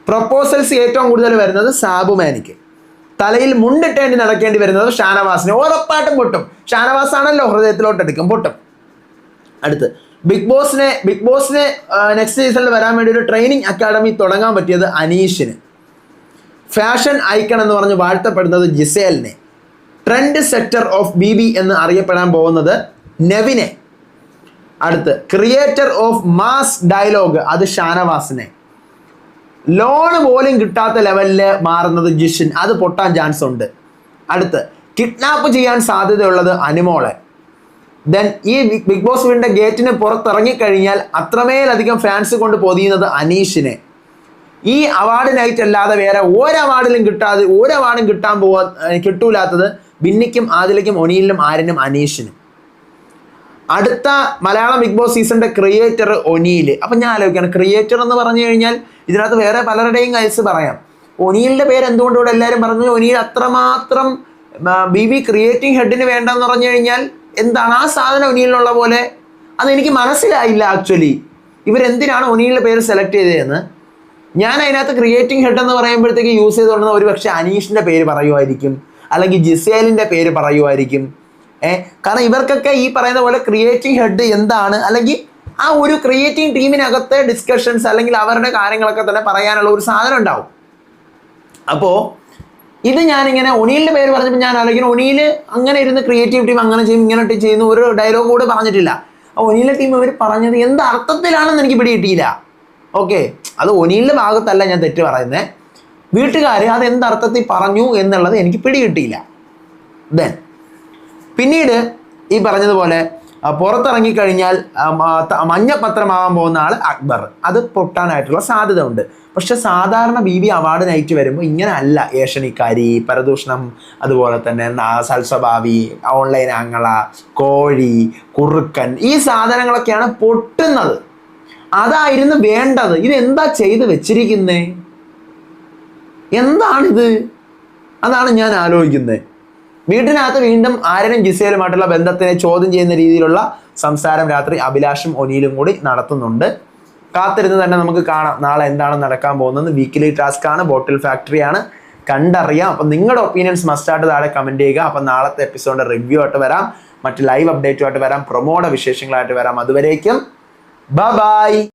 A: പ്രപ്പോസൽസ് ഏറ്റവും കൂടുതൽ വരുന്നത് സാബുമാനിക്ക് തലയിൽ മുണ്ടിട്ടേണ്ടി നടക്കേണ്ടി വരുന്നത് ഷാനവാസിന്. ഉറപ്പായിട്ടും പൊട്ടും. ഷാനവാസ് ആണല്ലോ ഹൃദയത്തിലോട്ട് എടുക്കും. പൊട്ടും. അടുത്ത്. ബിഗ് ബോസിനെ ബിഗ് ബോസിനെ നെക്സ്റ്റ് സീസണിൽ വരാൻ വേണ്ടി ഒരു ട്രെയിനിങ് അക്കാഡമി തുടങ്ങാൻ പറ്റിയത് അനീഷിന്. ഫാഷൻ ഐക്കൺ എന്ന് പറഞ്ഞ് വാഴ്ത്തപ്പെടുന്നത് ജിസേലിനെ. Trendsetter of B B എന്ന് അറിയപ്പെടാൻ പോകുന്നത് നെവിനെ. അടുത്ത്. ക്രിയേറ്റർ ഓഫ് മാസ് ഡയലോഗ് അത് ഷാനവാസിനെ. ലോണ് പോലും കിട്ടാത്ത ലെവലിൽ മാറുന്നത് ജിഷിൻ. അത് പൊട്ടാൻ ചാൻസ് ഉണ്ട്. അടുത്ത്. കിഡ്നാപ്പ് ചെയ്യാൻ സാധ്യതയുള്ളത് അനുമോളെ. ദെൻ ഈ ബിഗ് ബോസ് വീടിന്റെ ഗേറ്റിന് പുറത്തിറങ്ങിക്കഴിഞ്ഞാൽ അത്രമേലധികം ഫാൻസ് കൊണ്ട് പൊതിയുന്നത് അനീഷിനെ. ഈ അവാർഡ് നൈറ്റ് അല്ലാതെ വേറെ ഒരു അവാർഡിലും കിട്ടാതെ ഒരു അവാർഡും കിട്ടാൻ പോവാ കിട്ടൂലാത്തത് ബിന്നിക്കും ആദിലയ്ക്കും ഒനിയിലും ആരിനും അനീഷിനും. അടുത്ത മലയാളം ബിഗ് ബോസ് സീസണിന്റെ ക്രിയേറ്റർ ഒനിയിൽ അപ്പൊ ഞാൻ ആലോചിക്കുകയാണ് ക്രിയേറ്റർ എന്ന് പറഞ്ഞു കഴിഞ്ഞാൽ ഇതിനകത്ത് വേറെ പലരുടെയും കയസ് പറയാം. ഒനിയിലിന്റെ പേര് എന്തുകൊണ്ട് ഇവിടെ എല്ലാവരും പറഞ്ഞു ഒനിയിൽ അത്രമാത്രം ബി വി ക്രിയേറ്റിംഗ് ഹെഡിന് വേണ്ടെന്ന് പറഞ്ഞു കഴിഞ്ഞാൽ എന്താണ് ആ സാധനം ഒനിയിലുള്ള പോലെ? അതെനിക്ക് മനസ്സിലായില്ല ആക്ച്വലി ഇവരെന്തിനാണ് ഒനിയിലെ പേര് സെലക്ട് ചെയ്തതെന്ന്? ഞാൻ അതിനകത്ത് ക്രിയേറ്റിംഗ് ഹെഡ് എന്ന് പറയുമ്പോഴത്തേക്ക് യൂസ് ചെയ്തുകൊണ്ടിരുന്ന ഒരു പക്ഷേ അനീഷിന്റെ പേര് പറയുമായിരിക്കും അല്ലെങ്കിൽ ജിസേലിന്റെ പേര് പറയുമായിരിക്കും. ഏ? കാരണം ഇവർക്കൊക്കെ ഈ പറയുന്ന പോലെ ക്രിയേറ്റിംഗ് ഹെഡ് എന്താണ്? അല്ലെങ്കിൽ ആ ഒരു ക്രിയേറ്റിംഗ് ടീമിനകത്തെ ഡിസ്കഷൻസ് അല്ലെങ്കിൽ അവരുടെ കാര്യങ്ങളൊക്കെ തന്നെ പറയാനുള്ള ഒരു സാധനം ഉണ്ടാവും. അപ്പോൾ ഇത് ഞാനിങ്ങനെ ഒനീലിന്റെ പേര് പറഞ്ഞപ്പോൾ ഞാൻ ആലോചിക്കുന്നു ഒണിയിൽ അങ്ങനെ ഇരുന്ന് ക്രിയേറ്റീവ് ടീം അങ്ങനെ ചെയ്യും ഇങ്ങനെ ചെയ്യുന്ന ഒരു ഡയലോഗ് കൂടെ പറഞ്ഞിട്ടില്ല. ആ ഒനീലിന്റെ ടീം ഇവർ പറഞ്ഞത് എന്ത് അർത്ഥത്തിലാണെന്ന് എനിക്ക് പിടി കിട്ടിയില്ല. ഓക്കെ അത് ഒനീലിന്റെ ഭാഗത്തല്ല ഞാൻ തെറ്റ് പറയുന്നത് വീട്ടുകാർ അത് എന്ത് അർത്ഥത്തിൽ പറഞ്ഞു എന്നുള്ളത് എനിക്ക് പിടി കിട്ടിയില്ല. ദെൻ പിന്നീട് ഈ പറഞ്ഞതുപോലെ പുറത്തിറങ്ങി കഴിഞ്ഞാൽ മഞ്ഞപത്രമാവാൻ പോകുന്ന ആൾ അക്ബർ. അത് പൊട്ടാനായിട്ടുള്ള സാധ്യത ഉണ്ട് പക്ഷെ സാധാരണ ബി ബി അവാർഡ് നൈറ്റ് വരുമ്പോൾ ഇങ്ങനെ അല്ല ഏഷണിക്കാരി പരദൂഷണം അതുപോലെ തന്നെ സൽസ്വഭാവി ഓൺലൈൻ ആങ്ങള കോഴി കുറുക്കൻ ഈ സാധനങ്ങളൊക്കെയാണ് പൊട്ടുന്നത്. അതായിരുന്നു വേണ്ടത്. ഇത് എന്താ ചെയ്ത് വെച്ചിരിക്കുന്നേ? എന്താണിത്? അതാണ് ഞാൻ ആലോചിക്കുന്നത് വീട്ടിനകത്ത് വീണ്ടും ആരനും ജിസയിലുമായിട്ടുള്ള ബന്ധത്തിനെ ചോദ്യം ചെയ്യുന്ന രീതിയിലുള്ള സംസാരം രാത്രി അഭിലാഷും ഒനിയിലും കൂടി നടത്തുന്നുണ്ട്. കാത്തിരുന്ന് തന്നെ നമുക്ക് കാണാം നാളെ എന്താണ് നടക്കാൻ പോകുന്നത്. വീക്കിലി ടാസ്ക് ആണ് ബോട്ടിൽ ഫാക്ടറി ആണ്. കണ്ടറിയാം. അപ്പം നിങ്ങളുടെ ഒപ്പീനിയൻസ് മസ്റ്റായിട്ട് താഴെ കമന്റ് ചെയ്യുക. അപ്പം നാളത്തെ എപ്പിസോഡിന്റെ റിവ്യൂ ആയിട്ട് വരാം. മറ്റ് ലൈവ് അപ്ഡേറ്റുമായിട്ട് വരാം. പ്രൊമോയുടെ വിശേഷങ്ങളായിട്ട് വരാം. അതുവരേക്കും ബ ബായ്